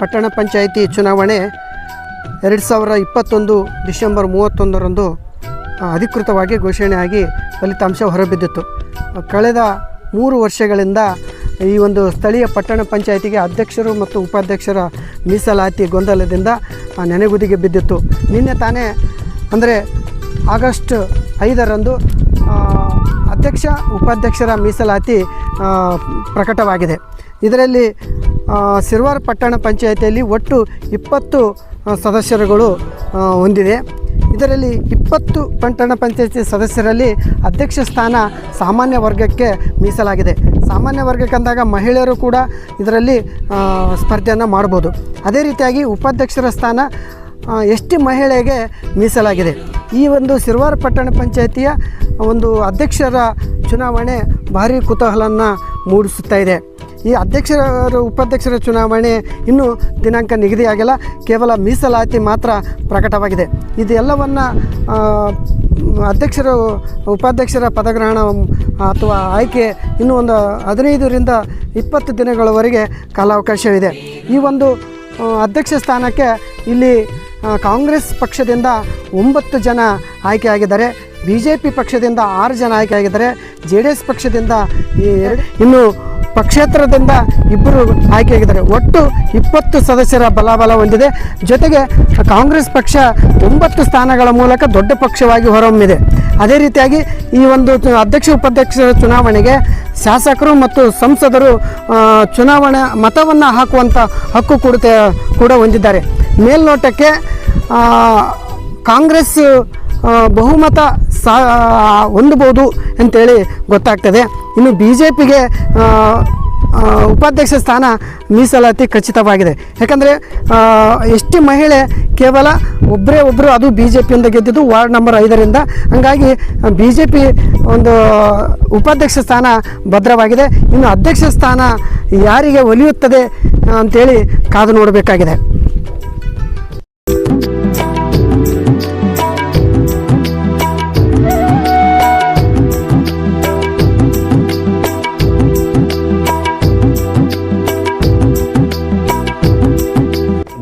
ಪಟ್ಟಣ ಪಂಚಾಯಿತಿ ಚುನಾವಣೆ ಎರಡು ಸಾವಿರ ಇಪ್ಪತ್ತೊಂದು ಡಿಸೆಂಬರ್ ಮೂವತ್ತೊಂದರಂದು ಅಧಿಕೃತವಾಗಿ ಘೋಷಣೆಯಾಗಿ ಫಲಿತಾಂಶ ಹೊರಬಿದ್ದಿತ್ತು. ಕಳೆದ ಮೂರು ವರ್ಷಗಳಿಂದ ಈ ಒಂದು ಸ್ಥಳೀಯ ಪಟ್ಟಣ ಪಂಚಾಯಿತಿಗೆ ಅಧ್ಯಕ್ಷರು ಮತ್ತು ಉಪಾಧ್ಯಕ್ಷರ ಮೀಸಲಾತಿ ಗೊಂದಲದಿಂದ ನೆನೆಗುದಿಗೆ ಬಿದ್ದಿತ್ತು. ನಿನ್ನೆ ತಾನೇ, ಅಂದರೆ ಆಗಸ್ಟ್ ಐದರಂದು ಅಧ್ಯಕ್ಷ, ಉಪಾಧ್ಯಕ್ಷರ ಮೀಸಲಾತಿ ಪ್ರಕಟವಾಗಿದೆ. ಇದರಲ್ಲಿ ಸಿರ್ವಾರ್ ಪಟ್ಟಣ ಪಂಚಾಯಿತಿಯಲ್ಲಿ ಒಟ್ಟು ಇಪ್ಪತ್ತು ಸದಸ್ಯರುಗಳು ಹೊಂದಿದೆ. ಇದರಲ್ಲಿ ಇಪ್ಪತ್ತು ಪಟ್ಟಣ ಪಂಚಾಯತಿ ಸದಸ್ಯರಲ್ಲಿ ಅಧ್ಯಕ್ಷ ಸ್ಥಾನ ಸಾಮಾನ್ಯ ವರ್ಗಕ್ಕೆ ಮೀಸಲಾಗಿದೆ. ಸಾಮಾನ್ಯ ವರ್ಗಕ್ಕೆ ಅಂದಾಗ ಮಹಿಳೆಯರು ಕೂಡ ಇದರಲ್ಲಿ ಸ್ಪರ್ಧೆಯನ್ನು ಮಾಡ್ಬೋದು. ಅದೇ ರೀತಿಯಾಗಿ ಉಪಾಧ್ಯಕ್ಷರ ಸ್ಥಾನ ಎಸ್ ಟಿ ಮಹಿಳೆಗೆ ಮೀಸಲಾಗಿದೆ. ಈ ಒಂದು ಸಿರ್ವಾರ್ ಪಟ್ಟಣ ಪಂಚಾಯಿತಿಯ ಒಂದು ಅಧ್ಯಕ್ಷರ ಚುನಾವಣೆ ಭಾರಿ ಕುತೂಹಲವನ್ನು ಮೂಡಿಸುತ್ತಾ ಇದೆ. ಈ ಅಧ್ಯಕ್ಷರ ಉಪಾಧ್ಯಕ್ಷರ ಚುನಾವಣೆ ಇನ್ನೂ ದಿನಾಂಕ ನಿಗದಿಯಾಗಿಲ್ಲ ಕೇವಲ ಮೀಸಲಾತಿ ಮಾತ್ರ ಪ್ರಕಟವಾಗಿದೆ. ಇದೆಲ್ಲವನ್ನು ಅಧ್ಯಕ್ಷರು, ಉಪಾಧ್ಯಕ್ಷರ ಪದಗ್ರಹಣ, ಅಥವಾ ಆಯ್ಕೆ ಇನ್ನೂ ಒಂದು ಹದಿನೈದರಿಂದ ಇಪ್ಪತ್ತು ದಿನಗಳವರೆಗೆ ಕಾಲಾವಕಾಶವಿದೆ. ಈ ಒಂದು ಅಧ್ಯಕ್ಷ ಸ್ಥಾನಕ್ಕೆ ಇಲ್ಲಿ ಕಾಂಗ್ರೆಸ್ ಪಕ್ಷದಿಂದ ಒಂಬತ್ತು ಜನ ಆಯ್ಕೆಯಾಗಿದ್ದಾರೆ. ಬಿ ಜೆ ಪಿ ಪಕ್ಷದಿಂದ ಆರು ಜನ ಆಯ್ಕೆಯಾಗಿದ್ದಾರೆ, ಜೆ ಡಿ ಎಸ್ ಪಕ್ಷದಿಂದ ಇನ್ನು ಪಕ್ಷೇತರದಿಂದ ಇಬ್ಬರು ಆಯ್ಕೆಯಾಗಿದ್ದಾರೆ. ಒಟ್ಟು ಇಪ್ಪತ್ತು ಸದಸ್ಯರ ಬಲಾಬಲ ಹೊಂದಿದೆ. ಜೊತೆಗೆ ಕಾಂಗ್ರೆಸ್ ಪಕ್ಷ ಒಂಬತ್ತು ಸ್ಥಾನಗಳ ಮೂಲಕ ದೊಡ್ಡ ಪಕ್ಷವಾಗಿ ಹೊರಹೊಮ್ಮಿದೆ. ಅದೇ ರೀತಿಯಾಗಿ ಈ ಒಂದು ಅಧ್ಯಕ್ಷ ಉಪಾಧ್ಯಕ್ಷರ ಚುನಾವಣೆಗೆ ಶಾಸಕರು ಮತ್ತು ಸಂಸದರು ಚುನಾವಣಾ ಮತವನ್ನು ಹಾಕುವಂಥ ಹಕ್ಕು ಕೂಡ ಕೂಡ ಹೊಂದಿದ್ದಾರೆ. ಮೇಲ್ನೋಟಕ್ಕೆ ಕಾಂಗ್ರೆಸ್ ಬಹುಮತ ಸಾ ಹೊಂದ್ಬೋದು ಅಂತೇಳಿ ಗೊತ್ತಾಗ್ತದೆ. ಇನ್ನು ಬಿ ಜೆ ಪಿಗೆ ಉಪಾಧ್ಯಕ್ಷ ಸ್ಥಾನ ಮೀಸಲಾತಿ ಖಚಿತವಾಗಿದೆ. ಯಾಕಂದರೆ ಎಸ್ ಟಿ ಮಹಿಳೆ ಕೇವಲ ಒಬ್ಬರೇ ಒಬ್ಬರು ಅದು ಬಿ ಜೆ ಪಿಯಿಂದ ಗೆದ್ದಿದ್ದು ವಾರ್ಡ್ ನಂಬರ್ ಐದರಿಂದ. ಹಂಗಾಗಿ ಬಿ ಜೆ ಪಿ ಒಂದು ಉಪಾಧ್ಯಕ್ಷ ಸ್ಥಾನ ಭದ್ರವಾಗಿದೆ. ಇನ್ನು ಅಧ್ಯಕ್ಷ ಸ್ಥಾನ ಯಾರಿಗೆ ಒಲಿಯುತ್ತದೆ ಅಂತೇಳಿ ಕಾದು ನೋಡಬೇಕಾಗಿದೆ.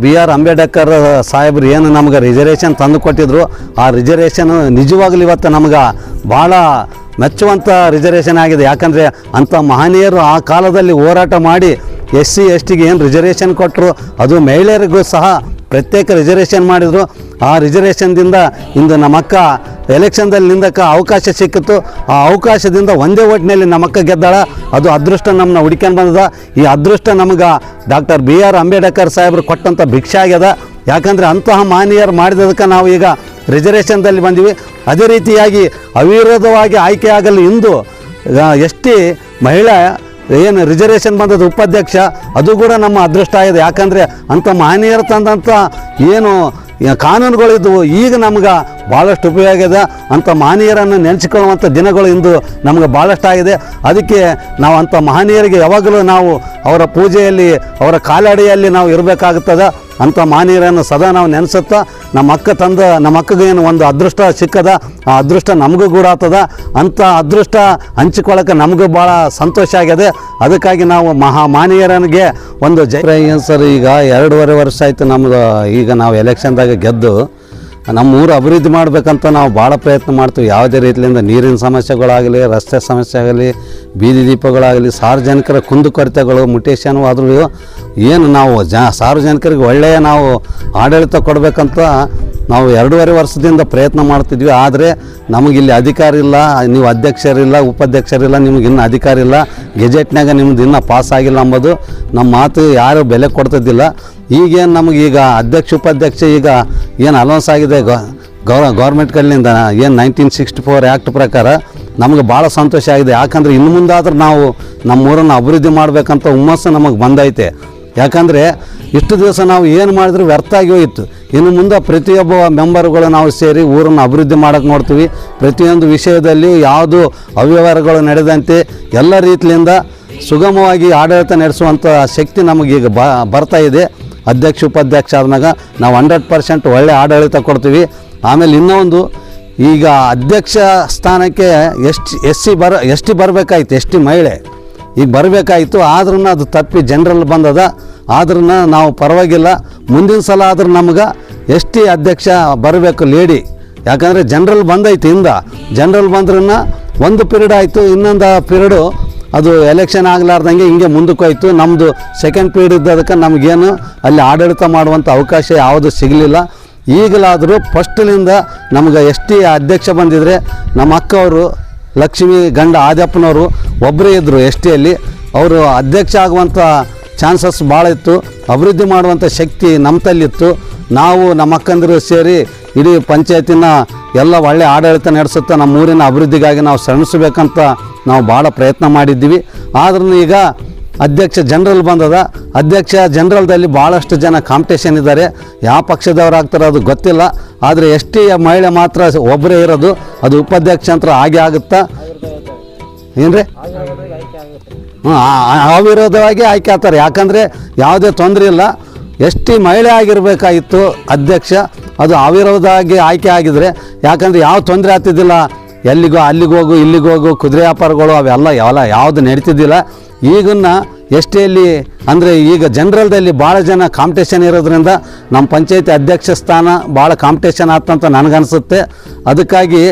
ಬಿ ಆರ್ ಅಂಬೇಡ್ಕರ್ ಸಾಹೇಬ್ರು ಏನು ನಮ್ಗೆ ರಿಸರ್ವೇಷನ್ ತಂದು ಕೊಟ್ಟಿದ್ರು, ಆ ರಿಸರ್ವೇಷನ್ ನಿಜವಾಗ್ಲೂ ಇವತ್ತು ನಮ್ಗೆ ಭಾಳ ಮೆಚ್ಚುವಂಥ ರಿಸರ್ವೇಷನ್ ಆಗಿದೆ. ಯಾಕಂದರೆ ಅಂಥ ಮಹನೀಯರು ಆ ಕಾಲದಲ್ಲಿ ಹೋರಾಟ ಮಾಡಿ ಎಸ್ ಸಿ ಎಸ್ ಟಿಗೆ ಏನು ರಿಸರ್ವೇಷನ್ ಕೊಟ್ಟರು ಅದು ಮಹಿಳೆಯರಿಗೂ ಸಹ ಪ್ರತ್ಯೇಕ ರಿಸರ್ವೇಷನ್ ಮಾಡಿದರು. ಆ ರಿಸರ್ವೇಷನ್ದಿಂದ ಇಂದು ನಮ್ಮಕ್ಕ ಎಲೆಕ್ಷನ್ದಲ್ಲಿ ನಿಂದಕ್ಕೆ ಅವಕಾಶ ಸಿಕ್ಕಿತ್ತು. ಆ ಅವಕಾಶದಿಂದ ಒಂದೇ ಓಟ್ನಲ್ಲಿ ನಮ್ಮಕ್ಕ ಗೆದ್ದಾಳ. ಅದು ಅದೃಷ್ಟ ನಮ್ಮನ್ನ ಹುಡ್ಕೊಂಡು ಬಂದದ. ಈ ಅದೃಷ್ಟ ನಮ್ಗೆ ಡಾಕ್ಟರ್ ಬಿ ಆರ್ ಅಂಬೇಡ್ಕರ್ ಸಾಹೇಬರು ಕೊಟ್ಟಂಥ ಭಿಕ್ಷೆ ಆಗ್ಯದ. ಯಾಕಂದರೆ ಅಂತಹ ಮಾನೀಯರು ಮಾಡಿದದಕ್ಕೆ ನಾವು ಈಗ ರಿಸರ್ವೇಷನ್ದಲ್ಲಿ ಬಂದಿವಿ. ಅದೇ ರೀತಿಯಾಗಿ ಅವಿರೋಧವಾಗಿ ಆಯ್ಕೆ ಆಗಲು ಇಂದು ಎಷ್ಟಿ ಮಹಿಳಾ ಏನು ರಿಸರ್ವೇಷನ್ ಬಂದದ ಉಪಾಧ್ಯಕ್ಷ, ಅದು ಕೂಡ ನಮ್ಮ ಅದೃಷ್ಟ ಆಗಿದೆ. ಯಾಕಂದರೆ ಅಂಥ ಮಹನೀಯರು ತಂದಂಥ ಏನು ಕಾನೂನುಗಳಿದ್ದವು ಈಗ ನಮ್ಗೆ ಭಾಳಷ್ಟು ಉಪಯೋಗ ಆಗಿದೆ ಅಂಥ ಮಹನೀಯರನ್ನು ನೆನೆಸಿಕೊಳ್ಳುವಂಥ ದಿನಗಳು ಇಂದು ನಮಗೆ ಭಾಳಷ್ಟು ಆಗಿದೆ ಅದಕ್ಕೆ ನಾವು ಅಂಥ ಮಹನೀಯರಿಗೆ ಯಾವಾಗಲೂ ನಾವು ಅವರ ಪೂಜೆಯಲ್ಲಿ, ಅವರ ಕಾಲಡಿಯಲ್ಲಿ ನಾವು ಇರಬೇಕಾಗುತ್ತದೆ. ಅಂಥ ಮಹನೀಯರನ್ನು ಸದಾ ನಾವು ನೆನೆಸುತ್ತಾ, ನಮ್ಮ ಅಕ್ಕ ತಂದ, ನಮ್ಮ ಅಕ್ಕಗೇನು ಒಂದು ಅದೃಷ್ಟ ಸಿಕ್ಕದ, ಆ ಅದೃಷ್ಟ ನಮಗೂ ಕೂಡ ಆಗ್ತದ. ಅಂಥ ಅದೃಷ್ಟ ಹಂಚಿಕೊಳ್ಳೋಕೆ ನಮಗೂ ಭಾಳ ಸಂತೋಷ ಆಗಿದೆ. ಅದಕ್ಕಾಗಿ ನಾವು ಮಹಾ ಮಾನೀಯರನಿಗೆ ಒಂದು ಜೈ. ಸರ್ ಈಗ ಎರಡೂವರೆ ವರ್ಷ ಆಯಿತು ನಮ್ಮದು ಈಗ ನಾವು ಎಲೆಕ್ಷನ್ದಾಗ ಗೆದ್ದು ನಮ್ಮ ಊರು ಅಭಿವೃದ್ಧಿ ಮಾಡಬೇಕಂತ ನಾವು ಭಾಳ ಪ್ರಯತ್ನ ಮಾಡ್ತೀವಿ. ಯಾವುದೇ ರೀತಿಯಿಂದ ನೀರಿನ ಸಮಸ್ಯೆಗಳಾಗಲಿ, ರಸ್ತೆ ಸಮಸ್ಯೆ ಆಗಲಿ ಬೀದಿ ದೀಪಗಳಾಗಲಿ, ಸಾರ್ವಜನಿಕರ ಕುಂದುಕೊರತೆಗಳು, ಮುಟೇಶನ್ ಆದರೂ ಏನು ನಾವು ಜ, ಸಾರ್ವಜನಿಕರಿಗೆ ಒಳ್ಳೆಯ ನಾವು ಆಡಳಿತ ಕೊಡಬೇಕಂತ ನಾವು ಎರಡೂವರೆ ವರ್ಷದಿಂದ ಪ್ರಯತ್ನ ಮಾಡ್ತಿದ್ವಿ. ಆದರೆ ನಮಗಿಲ್ಲಿ ಅಧಿಕಾರ ಇಲ್ಲ, ನೀವು ಅಧ್ಯಕ್ಷರಿಲ್ಲ ಉಪಾಧ್ಯಕ್ಷರಿಲ್ಲ ನಿಮ್ಗೆ ಇನ್ನೂ ಅಧಿಕಾರ ಇಲ್ಲ. ಗೆಜೆಟ್ನಾಗ ನಿಮ್ದು ಇನ್ನೂ ಪಾಸ್ ಆಗಿಲ್ಲ ಅಂಬೋದು ನಮ್ಮ ಮಾತು ಯಾರು ಬೆಲೆ ಕೊಡ್ತಿದ್ದಿಲ್ಲ. ಈಗೇನು ನಮಗೆ ಈಗ ಅಧ್ಯಕ್ಷ, ಉಪಾಧ್ಯಕ್ಷ ಈಗ ಏನು ಅಲೌನ್ಸ್ ಆಗಿದೆ ಗೌ ಗೌರ್ಮೆಂಟ್ ಕಡೆಯಿಂದ ಏನು ನೈನ್ಟೀನ್ ಸಿಕ್ಸ್ಟಿ ಫೋರ್ ಆ್ಯಕ್ಟ್ ಪ್ರಕಾರ ನಮಗೆ ಭಾಳ ಸಂತೋಷ ಆಗಿದೆ. ಯಾಕಂದರೆ ಇನ್ನು ಮುಂದಾದ್ರೆ ನಾವು ನಮ್ಮ ಊರನ್ನು ಅಭಿವೃದ್ಧಿ ಮಾಡಬೇಕಂತ ಹುಮ್ಮಸ್ಸು ನಮಗೆ ಬಂದೈತೆ. ಯಾಕಂದರೆ ಇಷ್ಟು ದಿವಸ ನಾವು ಏನು ಮಾಡಿದ್ರು ವ್ಯರ್ಥ ಆಗಿ ಹೋಯಿತು. ಇನ್ನು ಮುಂದೆ ಪ್ರತಿಯೊಬ್ಬ ಮೆಂಬರ್ಗಳು ನಾವು ಸೇರಿ ಊರನ್ನು ಅಭಿವೃದ್ಧಿ ಮಾಡೋಕ್ಕೆ ನೋಡ್ತೀವಿ. ಪ್ರತಿಯೊಂದು ವಿಷಯದಲ್ಲಿ ಯಾವುದು ಅವ್ಯವಹಾರಗಳು ನಡೆದಂತೆ ಎಲ್ಲ ರೀತಿಯಿಂದ ಸುಗಮವಾಗಿ ಆಡಳಿತ ನಡೆಸುವಂಥ ಶಕ್ತಿ ನಮಗೀಗ ಬರ್ತಾ ಇದೆ. ಅಧ್ಯಕ್ಷ, ಉಪಾಧ್ಯಕ್ಷ ಆದ್ಮ್ಯಾಗ ನಾವು ಹಂಡ್ರೆಡ್ ಪರ್ಸೆಂಟ್ ಒಳ್ಳೆ ಆಡಳಿತ ಕೊಡ್ತೀವಿ. ಆಮೇಲೆ ಇನ್ನೊಂದು, ಈಗ ಅಧ್ಯಕ್ಷ ಸ್ಥಾನಕ್ಕೆ ಎಷ್ಟು, ಎಸ್ ಸಿ ಬರ ಎಸ್ ಟಿ ಬರಬೇಕಾಯ್ತು ಎಸ್ ಮಹಿಳೆ? ಈಗ ಬರಬೇಕಾಯಿತು ಆದ್ರೂ ಅದು ತಪ್ಪಿ ಜನರಲ್ ಬಂದದ. ಆದ್ರೂ ನಾವು ಪರವಾಗಿಲ್ಲ. ಮುಂದಿನ ಸಲ ಆದ್ರೂ ನಮ್ಗೆ ಎಸ್ ಟಿ ಅಧ್ಯಕ್ಷ ಬರಬೇಕು ಲೇಡಿ ಯಾಕಂದರೆ ಜನರಲ್ ಬಂದೈತಿ ಹಿಂದ ಜನರಲ್ ಬಂದ್ರೂ ಒಂದು ಪಿರಿಯಡ್ ಆಯಿತು, ಇನ್ನೊಂದು ಪಿರಿಯಡು ಅದು ಎಲೆಕ್ಷನ್ ಆಗಲಾರ್ದಂಗೆ ಹಿಂಗೆ ಮುಂದಕ್ಕೆ ಹೋಯ್ತು. ನಮ್ಮದು ಸೆಕೆಂಡ್ ಪೀರಿಯಡ್ ಇದ್ದದಕ್ಕೆ ನಮಗೇನು ಅಲ್ಲಿ ಆಡಳಿತ ಮಾಡುವಂಥ ಅವಕಾಶ ಯಾವುದು ಸಿಗಲಿಲ್ಲ. ಈಗಲಾದರೂ ಫಸ್ಟ್ಲಿಂದ ನಮ್ಗೆ ಎಸ್ ಟಿ ಅಧ್ಯಕ್ಷ ಬಂದಿದ್ದರೆ ನಮ್ಮ ಅಕ್ಕವರು ಲಕ್ಷ್ಮಿ ಗಂಡ ಆದ್ಯಪ್ಪನವರು ಒಬ್ಬರೇ ಇದ್ದರು ಎಸ್ ಟಿಯಲ್ಲಿ ಅವರು ಅಧ್ಯಕ್ಷ ಆಗುವಂಥ ಚಾನ್ಸಸ್ ಭಾಳ ಇತ್ತು. ಅಭಿವೃದ್ಧಿ ಮಾಡುವಂಥ ಶಕ್ತಿ ನಮ್ಮ ತಲ್ಲಿತ್ತು ನಾವು ನಮ್ಮ ಅಕ್ಕಂದಿರು ಸೇರಿ ಇಡೀ ಪಂಚಾಯತಿನ ಎಲ್ಲ ಒಳ್ಳೆ ಆಡಳಿತ ನಡೆಸುತ್ತಾ ನಮ್ಮ ಊರಿನ ಅಭಿವೃದ್ಧಿಗಾಗಿ ನಾವು ಶ್ರಮಿಸಬೇಕಂತ ನಾವು ಭಾಳ ಪ್ರಯತ್ನ ಮಾಡಿದ್ದೀವಿ. ಆದ್ರೂ ಈಗ ಅಧ್ಯಕ್ಷ ಜನರಲ್ ಬಂದದ. ಅಧ್ಯಕ್ಷ ಜನರಲ್ದಲ್ಲಿ ಭಾಳಷ್ಟು ಜನ ಕಾಂಪಿಟೇಷನ್ ಇದ್ದಾರೆ. ಯಾವ ಪಕ್ಷದವ್ರು ಆಗ್ತಾರೋ ಅದು ಗೊತ್ತಿಲ್ಲ. ಆದರೆ ಎಸ್ ಟಿ ಮಹಿಳೆ ಮಾತ್ರ ಒಬ್ಬರೇ ಇರೋದು. ಅದು ಉಪಾಧ್ಯಕ್ಷ ಅಂತ ಹಾಗೆ ಆಗುತ್ತಾ? ರೀ ಹಾಂ ಅವಿರೋಧವಾಗಿ ಆಯ್ಕೆ ಆಗ್ತಾರೆ. ಯಾಕಂದರೆ ಯಾವುದೇ ತೊಂದರೆ ಇಲ್ಲ. ಎಷ್ಟಿ ಮಹಿಳೆ ಆಗಿರಬೇಕಾಗಿತ್ತು ಅಧ್ಯಕ್ಷ. ಅದು ಅವಿರೋಧವಾಗಿ ಆಯ್ಕೆ ಆಗಿದರೆ ಯಾಕಂದರೆ ಯಾವ ತೊಂದರೆ ಆಗ್ತಿದ್ದಿಲ್ಲ. ಎಲ್ಲಿಗೋ ಅಲ್ಲಿಗೆ ಹೋಗು, ಇಲ್ಲಿಗೆ ಹೋಗು, ಕುದುರೆ ವ್ಯಾಪಾರಗಳು ಅವೆಲ್ಲ ಯಾವಲ್ಲ ಯಾವುದು ನಡೀತಿದ್ದಿಲ್ಲ. ಈಗನ್ನ ಎಷ್ಟಿಯಲ್ಲಿ ಅಂದರೆ ಈಗ ಜನರಲ್ದಲ್ಲಿ ಭಾಳ ಜನ ಕಾಂಪಿಟೇಷನ್ ಇರೋದ್ರಿಂದ ನಮ್ಮ ಪಂಚಾಯತಿ ಅಧ್ಯಕ್ಷ ಸ್ಥಾನ ಭಾಳ ಕಾಂಪಿಟೇಷನ್ ಆತಂತ ನನಗನ್ಸುತ್ತೆ. ಅದಕ್ಕಾಗಿ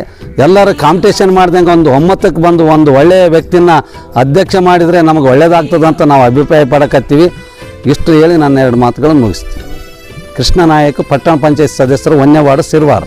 ಎಲ್ಲರೂ ಕಾಂಪಿಟೇಷನ್ ಮಾಡ್ದಂಗೆ ಒಂದು ಒಮ್ಮತಕ್ಕೆ ಬಂದು ಒಂದು ಒಳ್ಳೆಯ ವ್ಯಕ್ತಿನ ಅಧ್ಯಕ್ಷ ಮಾಡಿದರೆ ನಮಗೆ ಒಳ್ಳೇದಾಗ್ತದೆ ಅಂತ ನಾವು ಅಭಿಪ್ರಾಯ ಪಡಕತ್ತೀವಿ. ಇಷ್ಟು ಹೇಳಿ ನನ್ನ ಎರಡು ಮಾತುಗಳನ್ನು ಮುಗಿಸ್ತೀನಿ. ಕೃಷ್ಣ ನಾಯಕ್ ಪಟ್ಟಣ ಪಂಚಾಯತ್ ಸದಸ್ಯರು, ವನ್ಯವಾಡ, ಸಿರ್ವಾರ್.